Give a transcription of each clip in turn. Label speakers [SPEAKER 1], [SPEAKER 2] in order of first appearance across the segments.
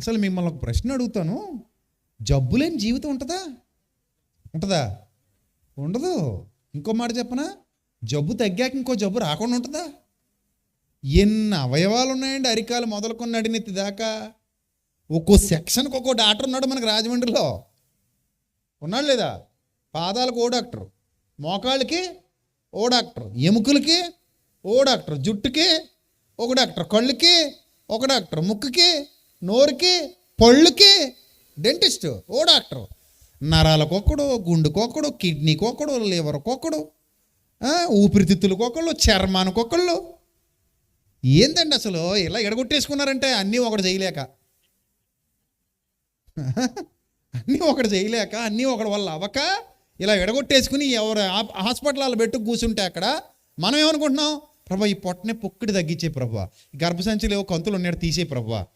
[SPEAKER 1] అసలు మిమ్మల్ని ఒక ప్రశ్న అడుగుతాను. జబ్బు లేని జీవితం ఉంటుందా? ఉంటుందా? ఉండదు. ఇంకో మాట చెప్పనా? జబ్బు తగ్గాక ఇంకో జబ్బు రాకుండా ఉంటుందా? ఎన్ని అవయవాలు ఉన్నాయండి అరికాలు మొదలుకొని నడినెత్తి దాకా. ఒక్కో సెక్షన్కి ఒక్కో డాక్టర్ ఉన్నాడు మనకు రాజమండ్రిలో. ఉన్నాడు లేదా? పాదాలకు ఓ డాక్టర్ మోకాళ్ళకి ఓ డాక్టర్ ఎముకలకి ఓ డాక్టర్ జుట్టుకి ఒక డాక్టర్ కళ్ళుకి ఒక డాక్టర్ ముక్కుకి నోరుకి పళ్ళుకి డెంటిస్ట్ ఓ డాక్టరు. నరాలకొక్కడు గుండెకొక్కడు కిడ్నీకొక్కడు లివర్కొక్కడు ఒకడు లివర్కి ఊపిరితిత్తులకు ఒకళ్ళు చర్మానికి ఒకళ్ళు ఏందండి అసలు? ఇలా ఎడగొట్టేసుకున్నారంటే అన్నీ ఒకటి చేయలేక. అన్నీ ఒకటి చేయలేక అన్నీ ఒకటి వల్ల అవ్వక ఇలా ఎడగొట్టేసుకుని ఎవరు ఆ- హాస్పిటల్ పెట్టు కూర్చుంటే అక్కడ మనం ఏమనుకుంటున్నాం ప్రభా ఈ పొట్టనే పొక్కిడి తగ్గించే ప్రభా. గర్భసంచిలో ఏవో కంతులు ఉన్నాడు తీసే ప్రభా.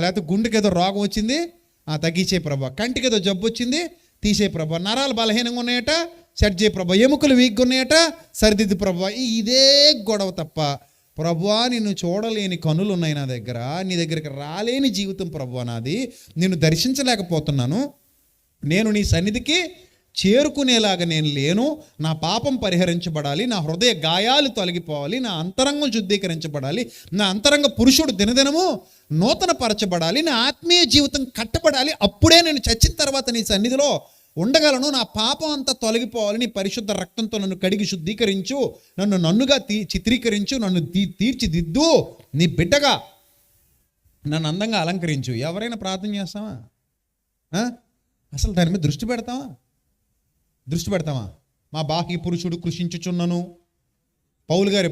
[SPEAKER 1] లేకపోతే గుండెకి ఏదో రోగం వచ్చింది తగ్గించే ప్రభా. కంటికి ఏదో జబ్బు వచ్చింది తీసే ప్రభా. నరాలు బలహీనంగా ఉన్నాయట సెట్ చేయ ప్రభా. ఎముకలు వీక్గా ఉన్నాయట సరిదిద్దు ప్రభా. ఇదే గొడవ తప్ప ప్రభువా నిన్ను చూడలేని కనులు ఉన్నాయి నా దగ్గర. నీ దగ్గరికి రాలేని జీవితం ప్రభువా నాది. నిన్ను దర్శించలేకపోతున్నాను. నేను నీ సన్నిధికి చేరుకునేలాగా నేను లేను నా పాపం పరిహరించబడాలి నా హృదయ గాయాలు తొలగిపోవాలి నా అంతరంగం శుద్ధీకరించబడాలి నా అంతరంగ పురుషుడు దినదినము నూతన పరచబడాలి నా ఆత్మీయ జీవితం కట్టబడాలి అప్పుడే నేను చచ్చిన తర్వాత నీ సన్నిధిలో ఉండగలను నా పాపం అంతా తొలగిపోవాలి నీ పరిశుద్ధ రక్తంతో నన్ను కడిగి శుద్ధీకరించు నన్ను నన్నుగా తీ చిత్రీకరించు నన్ను తీ తీర్చిదిద్దు నీ బిడ్డగా నన్ను అందంగా అలంకరించు. ఎవరైనా ప్రార్థన చేస్తావా? అసలు దాని మీద దృష్టి పెడతావా? దృష్టి పెడతామా? మా బాహ్య పురుషుడు కృషించుచున్నను. పౌలు గారు